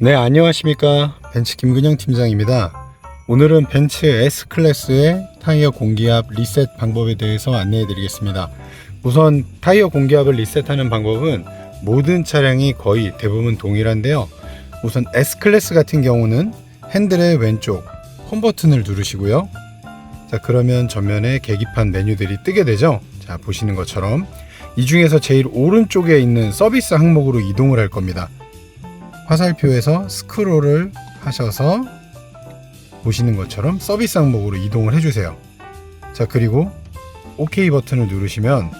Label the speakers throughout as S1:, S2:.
S1: 네, 안녕하십니까. 벤츠 김근영 팀장입니다. 오늘은 벤츠 S클래스의 타이어 공기압 리셋 방법에 대해서 안내해 드리겠습니다. 우선 타이어 공기압을 리셋하는 방법은 모든 차량이 거의 대부분 동일한데요. 우선 S클래스 같은 경우는 핸들의 왼쪽 홈 버튼을 누르시고요. 자, 그러면 전면에 계기판 메뉴들이 뜨게 되죠. 자, 보시는 것처럼 이 중에서 제일 오른쪽에 있는 서비스 항목으로 이동을 할 겁니다. 화살표에서 스크롤을 하셔서 보시는 것처럼 서비스 항목으로 이동을 해주세요. 자 그리고 OK 버튼을 누르시면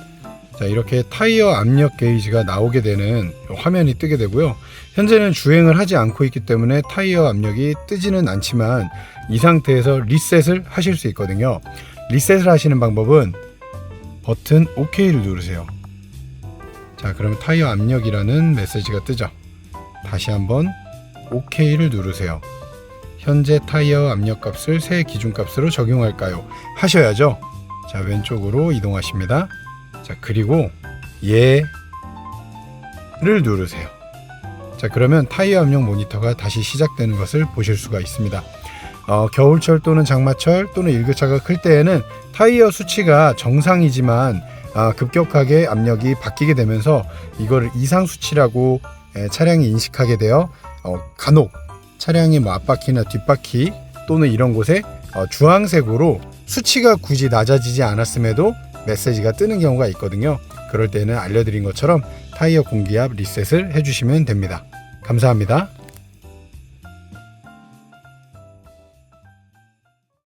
S1: 자 이렇게 타이어 압력 게이지가 나오게 되는 화면이 뜨게 되고요. 현재는 주행을 하지 않고 있기 때문에 타이어 압력이 뜨지는 않지만 이 상태에서 리셋을 하실 수 있거든요. 리셋을 하시는 방법은 버튼 OK를 누르세요. 자 그러면 타이어 압력이라는 메시지가 뜨죠. 다시 한번 OK를 누르세요. 현재 타이어 압력 값을 새 기준 값으로 적용할까요? 하셔야죠. 자, 왼쪽으로 이동하십니다. 자, 그리고 얘를 누르세요. 자, 그러면 타이어 압력 모니터가 다시 시작되는 것을 보실 수가 있습니다. 어, 겨울철 또는 장마철 또는 일교차가 클 때에는 타이어 수치가 정상이지만 아, 급격하게 압력이 바뀌게 되면서 이거를 이상 수치라고 에, 차량이 인식하게 되어 어, 간혹 차량의 뭐 앞바퀴나 뒷바퀴 또는 이런 곳에 어, 주황색으로 수치가 굳이 낮아지지 않았음에도 메시지가 뜨는 경우가 있거든요. 그럴 때는 알려드린 것처럼 타이어 공기압 리셋을 해주시면 됩니다. 감사합니다.